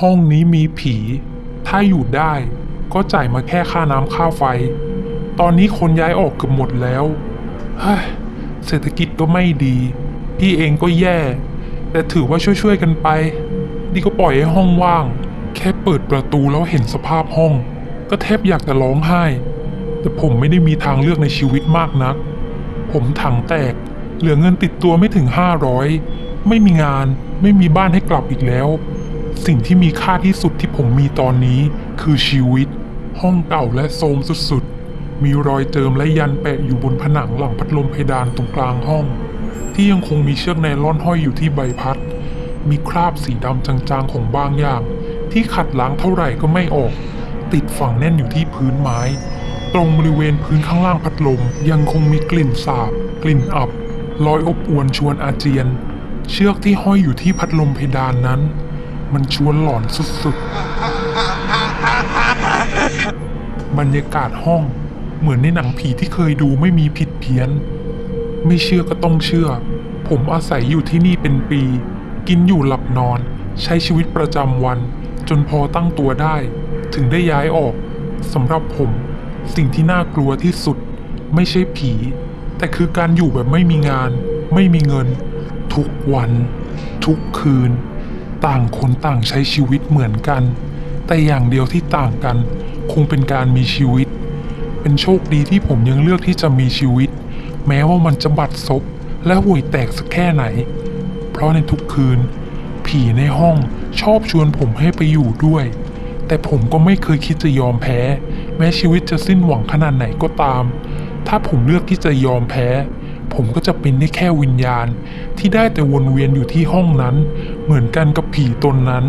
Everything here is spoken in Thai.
ห้องนี้มีผี ถ้าอยู่ได้ก็จ่ายมาแค่ค่าน้ำค่าไฟ ตอนนี้คนย้ายออกเกือบหมดแล้วเฮ้ยเศรษฐกิจก็ไม่ดี พี่เองก็แย่ แต่ถือว่าช่วยๆกันไปนี่ก็ปล่อยให้ห้องว่าง แค่เปิดประตูแล้วเห็นสภาพห้อง ก็แทบอยากจะร้องไห้ แต่ผมไม่ได้มีทางเลือกในชีวิตมากนัก ผมถังแตก เหลือเงินติดตัวไม่ถึง500ไม่มีงาน ไม่มีบ้านให้กลับอีกแล้ว สิ่งที่มีค่าที่สุดที่ผมมีตอนนี้ คือชีวิต ห้องเก่าและโทรมสุดๆ มีรอยเจิมและยันแปะอยู่บนผนังหลังพัดลมเพดานตรงกลางห้อง ที่ยังคงมีเชือกไนล่อนห้อยอยู่ที่ใบพัด มีคราบสีดำจางๆของบางอย่าง ที่ขัดล้างเท่าไหร่ก็ไม่ออก ติดฝังแน่นอยู่ที่พื้นไม้ ตรงบริเวณพื้นข้างล่างพัดลมยังคงมีกลิ่นสาบ กลิ่นอับลอยอบอวนชวนอาเจียน เชือกที่ห้อยอยู่ที่พัดลมเพดานนั้น มันชวนหลอนสุดๆ บรรยากาศห้องเหมือนในหนังผีที่เคยดูไม่มีผิดเพี้ยน ไม่เชื่อก็ต้องเชื่อ ผมอาศัยอยู่ที่นี่เป็นปี กินอยู่หลับนอน ใช้ชีวิตประจำวัน จนพอตั้งตัวได้ ถึงได้ย้ายออกสำหรับผม สิ่งที่น่ากลัวที่สุด ไม่ใช่ผี แต่คือการอยู่แบบไม่มีงาน ไม่มีเงิน ทุกวัน ทุกคืน ต่างคนต่างใช้ชีวิตเหมือนกัน แต่อย่างเดียวที่ต่างกัน คงเป็นการมีชีวิต เป็นโชคดีที่ผมยังเลือกที่จะมีชีวิต แม้ว่ามันจะบัดซบและห่วยแตกสักแค่ไหน เพราะในทุกคืน ผีในห้องชอบชวนผมให้ไปอยู่ด้วย แต่ผมก็ไม่เคยคิดจะยอมแพ้ แม้ชีวิตจะสิ้นหวังขนาดไหนก็ตาม ถ้าผมเลือกที่จะยอมแพ้ ผมก็จะเป็นได้แค่วิญญาณที่ได้แต่วนเวียนอยู่ที่ห้องนั้น เหมือนกันกับผีตนนั้น